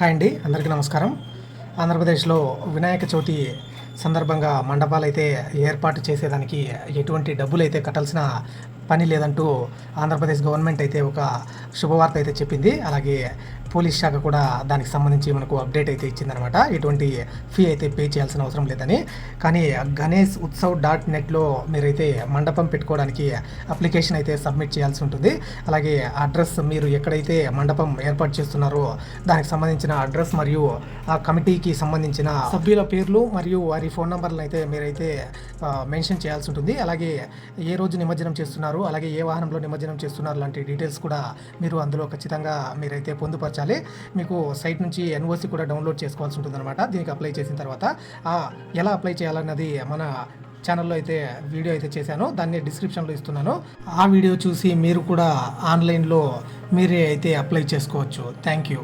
Hi అండి అందరికీ నమస్కారం. ఆంధ్రప్రదేశ్లో వినాయక చవితి సందర్భంగా మండపాలు అయితే ఏర్పాటు చేసేదానికి ఎటువంటి డబ్బులు అయితే కట్టాల్సిన పని లేదంటూ ఆంధ్రప్రదేశ్ గవర్నమెంట్ అయితే ఒక శుభవార్త అయితే చెప్పింది. అలాగే పోలీస్ శాఖ కూడా దానికి సంబంధించి మనకు అప్డేట్ అయితే ఇచ్చిందనమాట. ఎటువంటి ఫీ అయితే పే చేయాల్సిన అవసరం లేదని. కానీ గణేష్ ఉత్సవ్ డాట్ నెట్లో మీరైతే మండపం పెట్టుకోవడానికి అప్లికేషన్ అయితే సబ్మిట్ చేయాల్సి ఉంటుంది. అలాగే అడ్రస్ మీరు ఎక్కడైతే మండపం ఏర్పాటు చేస్తున్నారో దానికి సంబంధించిన అడ్రస్ మరియు ఆ కమిటీకి సంబంధించిన సభ్యుల పేర్లు మరియు వారి ఫోన్ నంబర్లను అయితే మీరైతే మెన్షన్ చేయాల్సి ఉంటుంది. అలాగే ఏ రోజు నిమజ్జనం చేస్తున్నారు అలాగే ఏ వాహనంలో నిమజ్జనం చేస్తున్నారు లాంటి డీటెయిల్స్ కూడా మీరు అందులో ఖచ్చితంగా మీరైతే పొందుపరచాలి. మీకు సైట్ నుంచి ఎన్ఓసి కూడా డౌన్లోడ్ చేసుకోవాల్సి ఉంటుందన్నమాట. దీనికి అప్లై చేసిన తర్వాత ఎలా అప్లై చేయాలన్నది మన ఛానల్లో అయితే వీడియో అయితే చేశాను. దాన్ని డిస్క్రిప్షన్లో ఇస్తున్నాను. ఆ వీడియో చూసి మీరు కూడా ఆన్లైన్లో మీరే అయితే అప్లై చేసుకోవచ్చు. Thank you.